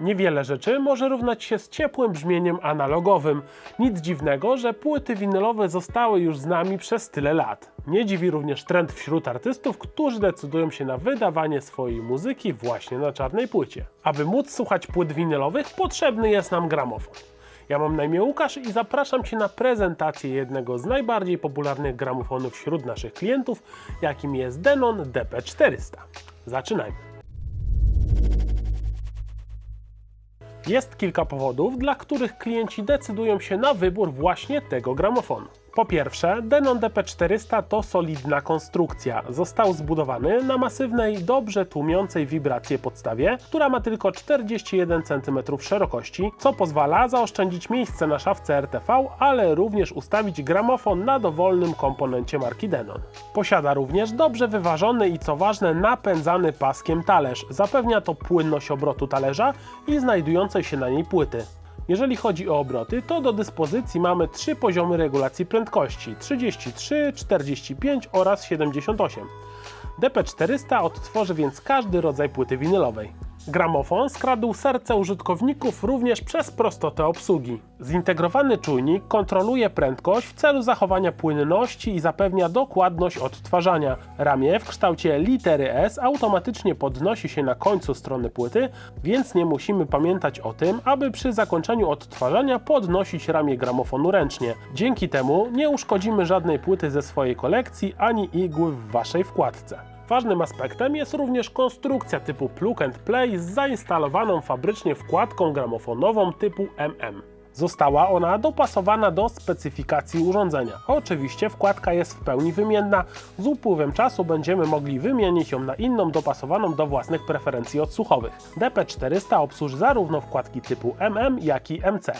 Niewiele rzeczy może równać się z ciepłym brzmieniem analogowym. Nic dziwnego, że płyty winylowe zostały już z nami przez tyle lat. Nie dziwi również trend wśród artystów, którzy decydują się na wydawanie swojej muzyki właśnie na czarnej płycie. Aby móc słuchać płyt winylowych, potrzebny jest nam gramofon. Ja mam na imię Łukasz i zapraszam Cię na prezentację jednego z najbardziej popularnych gramofonów wśród naszych klientów, jakim jest Denon DP400. Zaczynajmy. Jest kilka powodów, dla których klienci decydują się na wybór właśnie tego gramofonu. Po pierwsze, Denon DP400 to solidna konstrukcja. Został zbudowany na masywnej, dobrze tłumiącej wibracje podstawie, która ma tylko 41 cm szerokości, co pozwala zaoszczędzić miejsce na szafce RTV, ale również ustawić gramofon na dowolnym komponencie marki Denon. Posiada również dobrze wyważony i co ważne napędzany paskiem talerz. Zapewnia to płynność obrotu talerza i znajdującej się na niej płyty. Jeżeli chodzi o obroty, to do dyspozycji mamy trzy poziomy regulacji prędkości 33, 45 oraz 78. DP400 odtworzy więc każdy rodzaj płyty winylowej. Gramofon skradł serce użytkowników również przez prostotę obsługi. Zintegrowany czujnik kontroluje prędkość w celu zachowania płynności i zapewnia dokładność odtwarzania. Ramię w kształcie litery S automatycznie podnosi się na końcu strony płyty, więc nie musimy pamiętać o tym, aby przy zakończeniu odtwarzania podnosić ramię gramofonu ręcznie. Dzięki temu nie uszkodzimy żadnej płyty ze swojej kolekcji ani igły w Waszej wkładce. Ważnym aspektem jest również konstrukcja typu plug and play z zainstalowaną fabrycznie wkładką gramofonową typu MM. Została ona dopasowana do specyfikacji urządzenia. Oczywiście wkładka jest w pełni wymienna, z upływem czasu będziemy mogli wymienić ją na inną dopasowaną do własnych preferencji odsłuchowych. DP400 obsłuży zarówno wkładki typu MM, jak i MC.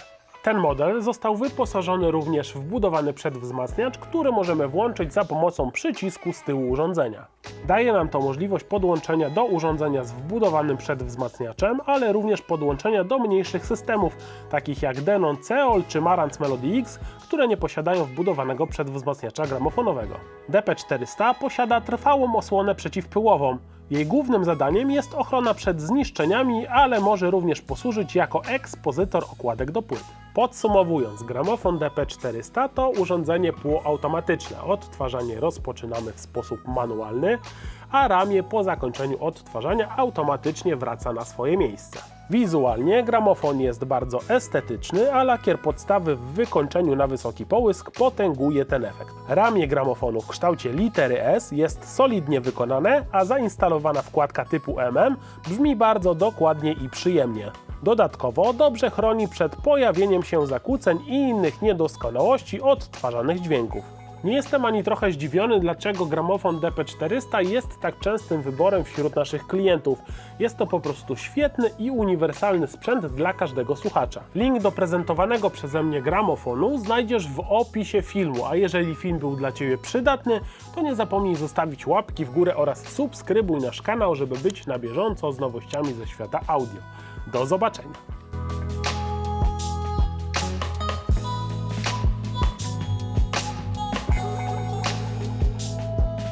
Ten model został wyposażony również w wbudowany przedwzmacniacz, który możemy włączyć za pomocą przycisku z tyłu urządzenia. Daje nam to możliwość podłączenia do urządzenia z wbudowanym przedwzmacniaczem, ale również podłączenia do mniejszych systemów, takich jak Denon Ceol czy Marantz Melody X, które nie posiadają wbudowanego przedwzmacniacza gramofonowego. DP400 posiada trwałą osłonę przeciwpyłową. Jej głównym zadaniem jest ochrona przed zniszczeniami, ale może również posłużyć jako ekspozytor okładek do płyt. Podsumowując, gramofon DP400 to urządzenie półautomatyczne. Odtwarzanie rozpoczynamy w sposób manualny, a ramię po zakończeniu odtwarzania automatycznie wraca na swoje miejsce. Wizualnie gramofon jest bardzo estetyczny, a lakier podstawy w wykończeniu na wysoki połysk potęguje ten efekt. Ramię gramofonu w kształcie litery S jest solidnie wykonane, a zainstalowana wkładka typu MM brzmi bardzo dokładnie i przyjemnie. Dodatkowo dobrze chroni przed pojawieniem się zakłóceń i innych niedoskonałości odtwarzanych dźwięków. Nie jestem ani trochę zdziwiony, dlaczego gramofon DP400 jest tak częstym wyborem wśród naszych klientów. Jest to po prostu świetny i uniwersalny sprzęt dla każdego słuchacza. Link do prezentowanego przeze mnie gramofonu znajdziesz w opisie filmu, a jeżeli film był dla Ciebie przydatny, to nie zapomnij zostawić łapki w górę oraz subskrybuj nasz kanał, żeby być na bieżąco z nowościami ze świata audio. Do zobaczenia!